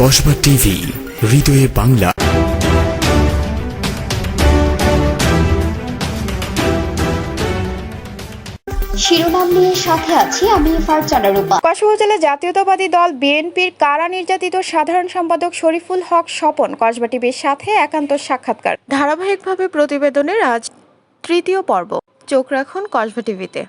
Kasba TV হৃদয়ে বাংলা। শিরোনাম নিয়ে সাথে আছি আমি ফারজানা রূপা। কসবা উপজেলা জাতীয়তাবাদী দল বিএনপির কারা নির্যাতিত সাধারণ সম্পাদক শরীফুল হক স্বপন কসবা টিভির সাথে একান্ত সাক্ষাৎকার। ধারাবাহিকভাবে প্রতিবেদনের আজ তৃতীয় পর্ব। চোখ রাখুন কসবা টিভিতে।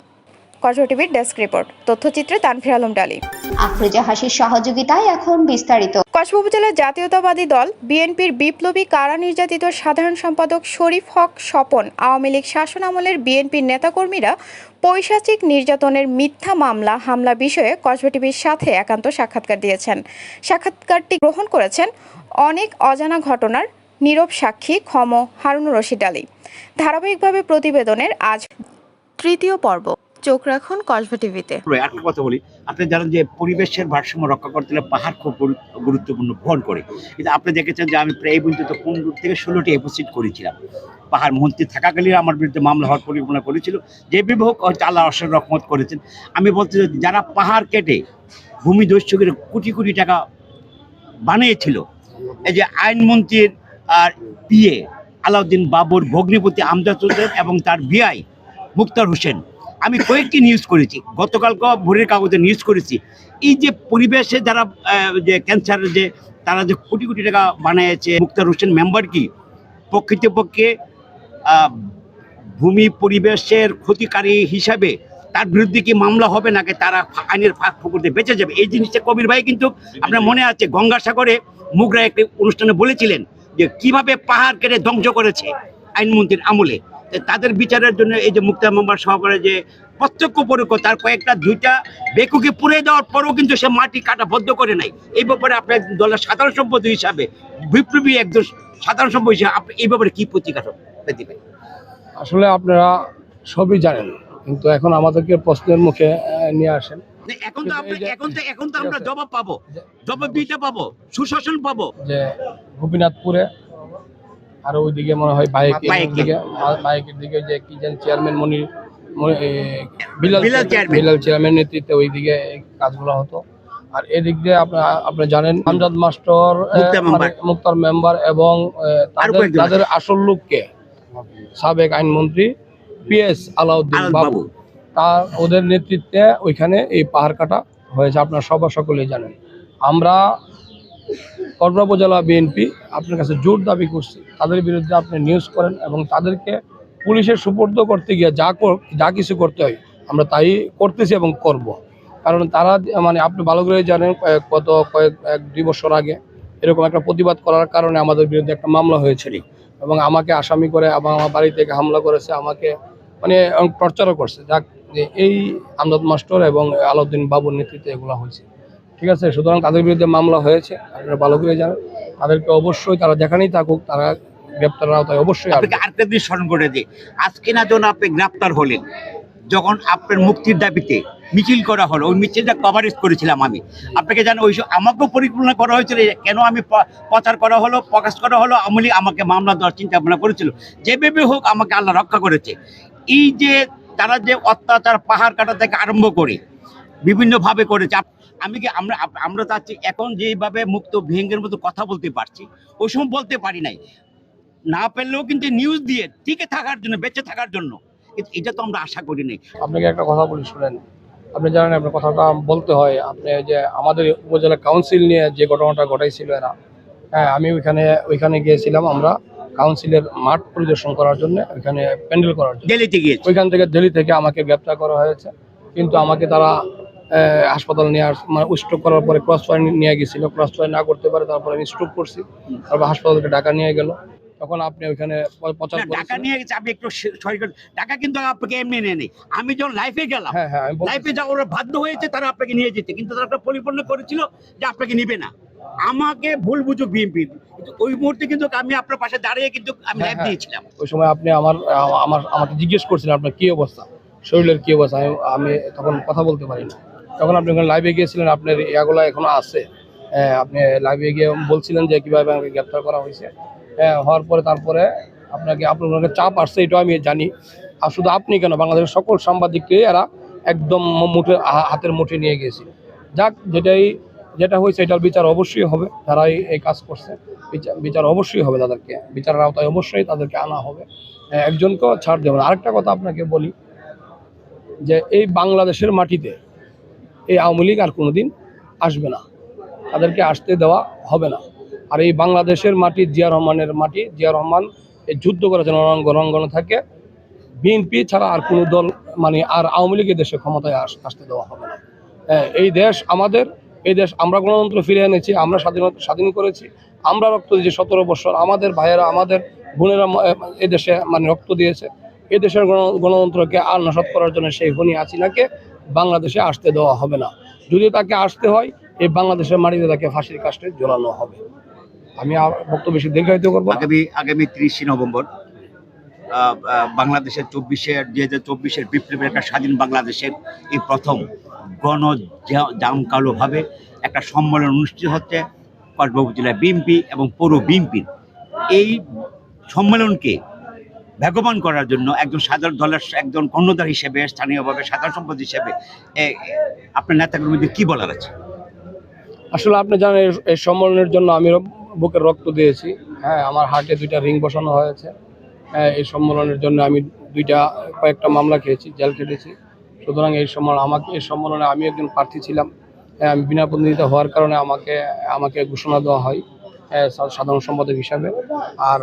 কসবা টিভির ডেস্ক রিপোর্ট। তথ্যচিত্রে তানফির আলম ডালি। আফরোজা হাসির সহযোগিতায় এখন বিস্তারিত। কসবা জাতীয়তাবাদী দল বিএনপির বিপ্লবী কারা নির্যাতিত সাধারণ সম্পাদক শরীফ হক স্বপন আওয়ামী লীগ শাসন আমলের বিএনপির নেতাকর্মীরা পৈশাচিক নির্যাতনের মিথ্যা মামলা হামলা বিষয়ে কসবা টিভির সাথে একান্ত সাক্ষাৎকার দিয়েছেন। সাক্ষাৎকারটি গ্রহণ করেছেন অনেক অজানা ঘটনার নীরব সাক্ষী ক্ষম হারুনুর রশিদ আলী। ধারাবাহিকভাবে প্রতিবেদনের আজ তৃতীয় পর্ব। চোখ রাখুন কসবা টিভিতে। একটা কথা বলি, আপনি জানেন যে পরিবেশের ভারসাম্য রক্ষা করতে হলে পাহাড় খুব গুরুত্বপূর্ণ বহন করে। কিন্তু আপনি দেখেছেন যে আমি প্রায় পর্যন্ত পনেরো থেকে ষোলোটি এপোসিট করেছিলাম। পাহাড় মন্ত্রী থাকাকালীন আমার বিরুদ্ধে মামলা হওয়ার পরিকল্পনা করেছিল। যে বিভাগ আল্লাহ অসের রহমত করেছেন। আমি বলতে যারা পাহাড় কেটে ভূমি দস্যুকের কোটি কোটি টাকা বানিয়েছিল, এই যে আইনমন্ত্রীর আর পিএ আলাউদ্দিন বাবুর ভগ্নিপতি আমজাদ হোসেন এবং তার বিআই মুক্তার হোসেন আমি কয়েকটি নিউজ করেছি। গতকালকে ভোরের কাগজে নিউজ করেছি। এই যে পরিবেশে যারা যে ক্যান্সারের যে, তারা যে কোটি কোটি টাকা বানিয়েছে, মুক্তার হোসেন মেম্বার কি? প্রকৃতপক্ষে ভূমি পরিবেশের ক্ষতিকারী হিসাবে তার বিরুদ্ধে কি মামলা হবে নাকি তারা আইনের ফাঁক ফুকুরতে বেঁচে যাবে? এই জিনিসটা কবির ভাই কিন্তু আপনার মনে আছে, গঙ্গাসাগরে মুগরা একটি অনুষ্ঠানে বলেছিলেন যে কীভাবে পাহাড় কেটে ধ্বংস করেছে আইনমন্ত্রীর আমলে। তাদের বিচারের জন্য এই যে মুক্তা মেম্বার সহকারে যে প্রত্যক্ষ পরোক্ষ তার কয়েকটা দুইটা বেকুকে পুড়ে দেওয়ার পরেও কিন্তু সে মাটি কাটা বদ্ধ করে নাই। এই ব্যাপারে আপনার দলের সাধারণ সম্পদ হিসাবে বিপ্লবী একজন সাধারণ সম্পদ হিসাবে আপনি এই ব্যাপারে কি প্রতিকার দিবেন? আসলে আপনারা সবই জানেন কিন্তু এখন আমাদেরকে প্রশ্নের মুখে নিয়ে আসেন। এখন তো এখন তো এখন তো আমরা জবাব পাবো। জবাব দিতে পাবো সুশাসন পাবো। যে গোপীনাথপুরে আর ওইদিকে মনে হয় বাইকের দিকে বাইকের দিকে যে কি যেন চেয়ারম্যান মনির মনি- বিলাল বিলাল চেয়ারম্যান। নেতৃত্বে ওইদিকে কাজগুলো হতো আর এদিক দিয়ে আপনার আপনি জানেন আমজাদ মাস্টার মানে। মুক্তার মেম্বার এবং আহ, তাদের তাদের আসল লোককে সাবেক আইনমন্ত্রী পিএস আলাউদ্দিন আলাউদ্দিন বাবু বাবু। তার ওদের নেতৃত্বে ওইখানে এই পাহাড় কাটা হয়েছে আপনার সবার সকলেই জানেন আমরা কর্মা উপজেলা বিএনপি আপনার কাছে জোর দাবি করছি। তাদের বিরুদ্ধে আপনি নিউজ করেন এবং তাদেরকে পুলিশের সুপর্দ করতে গিয়ে যা যা কিছু করতে হয়, আমরা তাই করতেছি এবং করব। কারণ তারা মানে আপনি ভালো করে জানেন, কয়েক গত কয়েক, এক, দুই বছর আগে এরকম একটা প্রতিবাদ করার কারণে আমাদের বিরুদ্ধে একটা মামলা হয়েছিল এবং আমাকে আসামি করে এবং আমার বাড়ি থেকে হামলা করেছে, আমাকে মানে টর্চারও করছে। যাক, এই আমদাদ মাস্টার এবং আলাউদ্দিন বাবুর নেতৃত্বে এগুলো হয়েছে। ঠিক আছে, সুতরাং তাদের বিরুদ্ধে মামলা হয়েছে, আপনারা ভালো করে জানেন। তাদেরকে অবশ্যই তারা যেখানেই থাকুক, তারা গ্রেপ্তার আওতায় অবশ্যই আরেকটা দিন স্মরণ করে দিই। আজকে না যখন আপনি গ্রেপ্তার হলেন, যখন আপনার মুক্তির দাবিতে মিছিল করা হলো, ওই মিছিলটা কভারেজ করেছিলাম আমি। আপনাকে জানো ওই আমাকেও পরিকল্পনা করা হয়েছিল কেন আমি প্রচার করা হলো, প্রকাশ করা হলো আমলি আমাকে মামলা দেওয়ার চিন্তা ভাবনা করেছিল। যেভাবে হোক, আমাকে আল্লাহ রক্ষা করেছে। এই যে তারা যে অত্যাচার, পাহাড় কাটা থেকে আরম্ভ করে, বিভিন্নভাবে করেছে আমি কি আমরা আমরা চাচ্ছি এখন যেভাবে মুক্ত ভেঙ্গের মতো কথা বলতে পারছি ওই সময় বলতে পারি নাই। না পেলেও কিন্তু নিউজ দিয়ে টিকে থাকার জন্য বেঁচে থাকার জন্য। এটা তো আমরা আশা করি নাই। আপনাকে একটা কথা বলি শুনেন। আপনি জানেন আপনার কথাটা বলতে হয়। আপনি যে আমাদের উপজেলা কাউন্সিল নিয়ে যে ঘটনাটা ঘটাইছিল এরা হ্যাঁ আমি ওইখানে ওইখানে গিয়েছিলাম আমরা কাউন্সিলের মাঠ পরিদর্শন করার জন্য ওইখানে প্যান্ডেল করার জন্য। ওইখান থেকে দিল্লি থেকে আমাকে গ্রেপ্তার করা হয়েছে। কিন্তু আমাকে তারা হাসপাতালে নিয়ে মানে স্ট্রোক করার পরে ক্রস ফায়ার নিয়ে গেছিল ক্রস ফায়ার না করতে পারে তারপরে আমি স্ট্রোক করছি তারপর হাসপাতালকে ঢাকা নিয়ে গেল। তখন আপনি ওইখানে প্রচার নিয়ে গেছে একটু কিন্তু আপনাকে এমনি নিয়ে নেই। আমি যখন লাইফে গেলাম হ্যাঁ হ্যাঁ আমি বলতেছি। লাইফে যা ওরা বাধ্য হয়েছে তারা আপনাকে নিয়ে যেতে। কিন্তু তারা একটা পরিপূর্ণ করেছিল যে আপনাকে নিবে না। আমাকে ভুল বুঝুক বিএনপি। ওই মুহূর্তে কিন্তু আমি আপনার পাশে দাঁড়িয়ে কিন্তু আমি লাইফ হ্যাঁ। দিয়েছিলাম। ওই সময় আপনি আমার আমার আমাকে জিজ্ঞেস করছিলেন আপনার কি অবস্থা? শরীরের কি অবস্থা? আমি আমি তখন কথা বলতে পারি না তখন আপনি ওখানে লাইভে গিয়েছিলেন আপনার ইয়াগুলো এখনও আছে। হ্যাঁ, আপনি লাইভে গিয়ে বলছিলেন যে কীভাবে আমাকে গ্রেপ্তার করা হয়েছে। হ্যাঁ হওয়ার পরে তারপরে আপনাকে আপনার চাপ আসছে এটাও আমি জানি। আর শুধু আপনি কেন বাংলাদেশের সকল সাংবাদিককে এরা একদম মুঠে হাতের মুঠে নিয়ে গেছিল যাক যেটাই যেটা হয়েছে এটার বিচার অবশ্যই হবে। যারা এই- কাজ করছে বিচার অবশ্যই হবে তাদেরকে। বিচারের আওতায় অবশ্যই তাদেরকে আনা হবে। হ্যাঁ, একজনকেও ছাড় দেবে আরেকটা কথা আপনাকে বলি যে এই বাংলাদেশের মাটিতে এই আওয়ামী লীগ আর কোনোদিন আসবে না। তাদেরকে আসতে দেওয়া হবে না। আর এই বাংলাদেশের মাটি জিয়া রহমানের মাটি জিয়া রহমান এই যুদ্ধ করেছেন রঙ্গ রঙ্গনে থাকে বিএনপি ছাড়া আর কোনো দল মানে আর আওয়ামী লীগের দেশে ক্ষমতায় আস- আসতে দেওয়া হবে না। হ্যাঁ, এই দেশ আমাদের এই দেশ আমরা গণতন্ত্র ফিরে এনেছি আমরা স্বাধীনতা স্বাধীন করেছি। আমরা রক্ত দিয়েছি সতেরো বছর আমাদের ভাইয়েরা আমাদের বোনেরা ম- এই দেশে মানে রক্ত দিয়েছে। এই দেশের গণ- গণতন্ত্রকে আর নসৎ করার জন্য সেই হনি হাসিনাকে বাংলাদেশে আসতে দেওয়া হবে না। যদি তাকে আসতে হয় এই বাংলাদেশের মাটিতে তাকে ফাঁসির কাস্টে ঝোলানো হবে। আমি বক্তব্য বেশি দীর্ঘায়িত করব আগামী আগামী তিরিশে নভেম্বর বাংলাদেশের চব্বিশের দুই হাজার চব্বিশের বিপ্লবের একটা স্বাধীন বাংলাদেশের এই প্রথম গণ জামকালোভাবে একটা সম্মেলন অনুষ্ঠিত হচ্ছে কসবা উপজেলা বিএনপি এবং পৌর বিএনপির। এই সম্মেলনকে ভেগবান করার জন্য একজন সাধারণ দলের একজন কর্ণধার হিসেবে স্থানীয়ভাবে সাধারণ সম্পদ হিসেবে আপনার নেতাকর্মীদের কি বলার আছে? আসলে আপনি জানেন এই- সম্মেলনের জন্য আমি বুকের রক্ত দিয়েছি। হ্যাঁ আমার হার্টে দুইটা রিং বসানো হয়েছে। হ্যাঁ এই সম্মেলনের জন্য আমি দুইটা কয়েকটা মামলা খেয়েছি জেল খেটেছি। সুতরাং এই সম্মেলন আমাকে এই সম্মেলনে আমি একজন প্রার্থী ছিলাম। হ্যাঁ, আমি বিনা প্রতিনিধিতা হওয়ার কারণে আমাকে আমাকে ঘোষণা দেওয়া হয়। সাধারণ সম্পাদক হিসাবে আর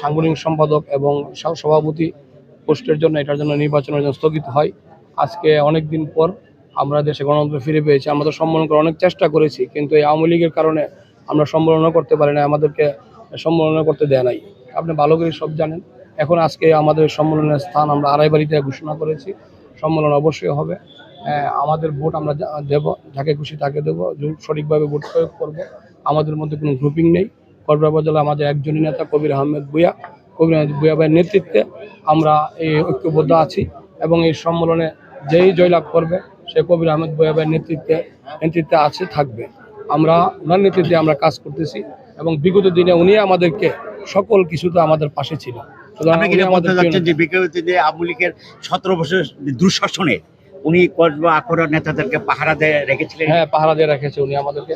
সাংগঠনিক সম্পাদক এবং সভাপতি পোস্টের জন্য, এটার জন্য নির্বাচনের জন্য স্থগিত হয়। আজকে অনেক দিন পর আমরা দেশে গণতন্ত্র ফিরে পেয়েছি। আমরা তো সম্মেলন করার অনেক চেষ্টা করেছি, কিন্তু এই আওয়ামী লীগের কারণে আমরা সম্মেলনও করতে পারি না আমাদেরকে সম্মেলনও করতে দেয় নাই। আপনি ভালো করে সব জানেন। এখন আজকে আমাদের সম্মেলনের স্থান আমরা আড়াইবাড়িতে ঘোষণা করেছি। সম্মেলন অবশ্যই হবে। আমাদের ভোট আমরা দেব, যাকে খুশি তাকে দেবো, সঠিকভাবে ভোট প্রয়োগ করব। আমাদের মধ্যে কোনো গ্রুপিং নেই। জেলা আমাদের একজনই নেতা কবির আহমেদ ভুয়া কবির আহমেদ ভুয়া ভাইয়ের নেতৃত্বে আমরা এই ঐক্যবদ্ধ আছি এবং এই সম্মেলনে যেই জয়লাভ করবে সে কবির আহমেদ ভুয়া ভাইয়ের নেতৃত্বে নেতৃত্বে আছে থাকবে। আমরা ওনার নেতৃত্বে আমরা কাজ করতেছি এবং বিগত দিনে উনি আমাদেরকে সকল কিছুতে আমাদের পাশে ছিল। সুতরাং যে যে আওয়ামী লীগের সতেরো বছর দুঃশাসনে উনি কসবা নেতাদেরকে পাহারা দিয়ে রেখেছিলেন? হ্যাঁ পাহারা দিয়ে রেখেছে উনি আমাদেরকে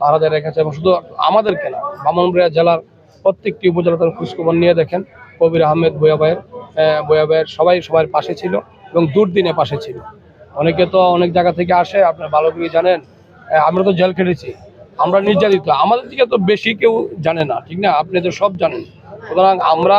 পাহারা দিয়ে রেখেছে এবং শুধু আমাদেরকে না বামনবাড়িয়া জেলার প্রত্যেকটি উপজেলা তার খোঁজখবর নিয়ে দেখেন কবির আহমেদ বয়া ভাইয়ের আহ, বয়া ভাইয়ের সবাই সবার পাশে ছিল এবং দুর্দিনে পাশে ছিল। অনেকে তো অনেক জায়গা থেকে আসে আপনার ভালো করে জানেন আমরা তো জেল খেটেছি আমরা নির্যাতিত আমাদের দিকে তো বেশি কেউ জানে না ঠিক না? আপনি তো সব জানেন। সুতরাং আমরা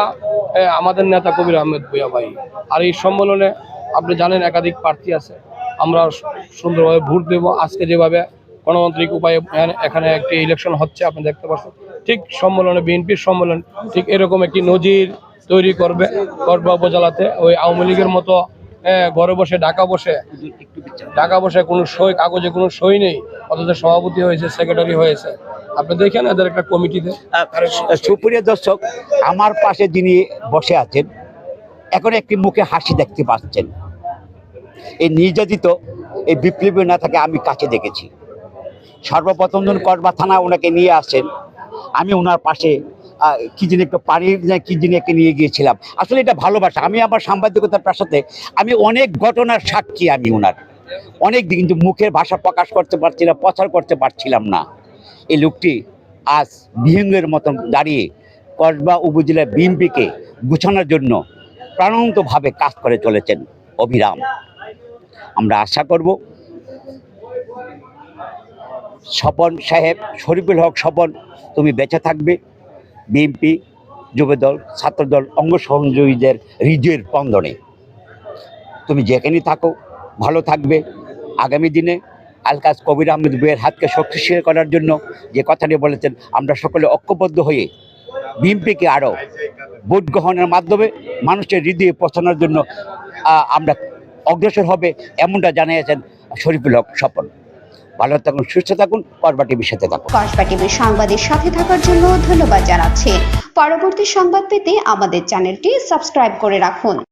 আমাদের নেতা কবির আহমেদ বয়া ভাই আর এই সম্মেলনে আপনি জানেন একাধিক প্রার্থী আছে। আমরা সুন্দরভাবে ভোট দেবো। আজকে যেভাবে গণতান্ত্রিক উপায়ে এখানে- একটি ইলেকশন হচ্ছে, আপনি দেখতে পাচ্ছেন। ঠিক সম্মেলনে, বিএনপির সম্মেলন, ঠিক এরকম একটি নজির তৈরি করবে করবে উপজেলাতে। ওই আওয়ামী লীগের মতো ঘরে বসে, ঢাকা বসে ঢাকা বসে কোনো সই, কাগজে কোনো সই নেই। অথচ সভাপতি হয়েছে সেক্রেটারি হয়েছে। আপনি দেখেন এদের একটা কমিটিতে। সুপ্রিয় দর্শক, আমার পাশে যিনি বসে আছেন, এখন একটি মুখে হাসি দেখতে পাচ্ছেন। এই নির্যাতিত, এই বিপ্লবী নেতাকে আমি কাছে দেখেছি। সর্বপ্রথম যখন কসবা থানা ওনাকে নিয়ে আসেন আমি ওনার পাশে কি যিনি একটু পানি না কি যিনি একে নিয়ে গিয়েছিলাম। আসলে এটা ভালোবাসা। আমি আমার সাংবাদিকতার পেশাতে, আমি অনেক ঘটনার সাক্ষী আমি ওনার। অনেক দিন কিন্তু মুখের ভাষা প্রকাশ করতে পারছি না প্রচার করতে পারছিলাম না। এই লোকটি আজ বিহঙ্গের মতন দাঁড়িয়ে কসবা উপজেলা বিএনপিকে গুছানোর জন্য প্রাণান্তভাবে কাজ করে চলেছেন অবিরাম আমরা আশা করব। স্বপন সাহেব, শরীফুল হক স্বপন, তুমি বেঁচে থাকবে। বিএনপি যুবদল, ছাত্রদল, অঙ্গ সহযোগীদের হৃদয়ের স্পন্দনে। তুমি যেখানেই থাকো, ভালো থাকবে। আগামী দিনে আলকাজ কবির আহমেদ বইয়ের হাতকে শক্তিশালী করার জন্য যে কথাটি বলেছেন, আমরা সকলে ঐক্যবদ্ধ হয়ে বিএনপিকে আরও ভোট গ্রহণের মাধ্যমে মানুষের হৃদয়ে পৌঁছানোর জন্য আমরা অগ্রসর হবে এমনটা জানিয়েছেন শরীফুল হক স্বপন। ভালো থাকুন, সুস্থ থাকুন কসবা টিভির সাথে থাকুন। কসবা টিভির সংবাদের সাথে থাকার জন্য ধন্যবাদ জানাচ্ছি। পরবর্তী সংবাদ পেতে আমাদের চ্যানেলটি সাবস্ক্রাইব করে রাখুন।